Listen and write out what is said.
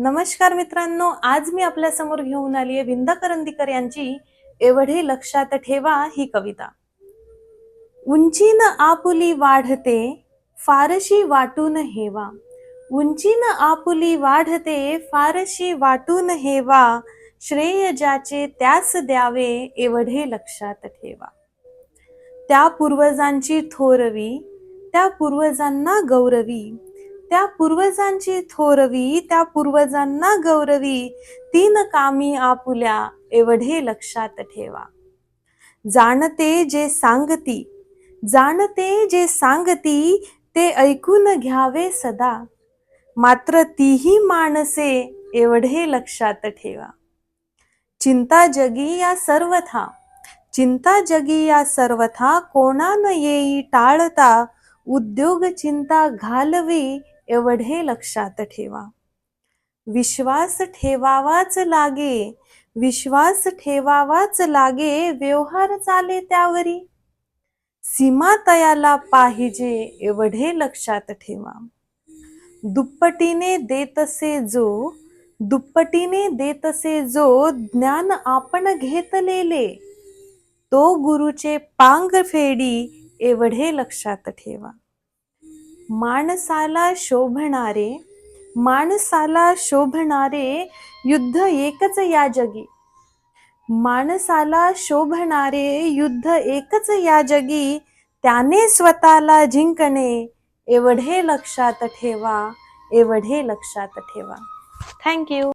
नमस्कार मित्रांनो आज मी आपल्यासमोर घेऊन आली आहे विंदा करंदीकर यांची एवढे लक्षात ठेवा ही कविता. उंचीन आपुली वाढते फारशी वाटून हेवा. उंचीन आपुली वाढते फारशी वाटून हेवा. श्रेय ज्याचे त्यास द्यावे एवढे लक्षात ठेवा. त्या पूर्वजांची थोरवी त्या पूर्वजांना गौरवी. त्या पूर्वजांची थोरवी त्या पूर्वजांना गौरवी तीन कामी आपुल्या एवढे लक्षात ठेवा. जाणते जे सांगती जाणते जे सांगती ते ऐकून घ्यावे सदा. मात्र तीही माणसे एवढे लक्षात ठेवा. चिंता जगी या सर्वथा चिंता जगी या सर्वथा कोणा न येई टाळता उद्योग चिंता घालवी एवढे लक्षात ठेवा. विश्वास ठेवावाच लागे विश्वास ठेवावाच लागे व्यवहार चाले त्यावरी. सीमा तयाला पाहिजे एवढे लक्षात ठेवा. दुप्पटीने देतसे जो दुप्पटीने देतसे जो ज्ञान आपण घेतलेले. तो गुरुचे पांग फेडी एवढे लक्षात ठेवा. माणसाला शोभणारे माणसाला शोभणारे युद्ध एकच या जगी. माणसाला शोभणारे युद्ध एकच या जगी. त्याने स्वतःला जिंकणे एवढे लक्षात ठेवा एवढे लक्षात ठेवा. थँक्यू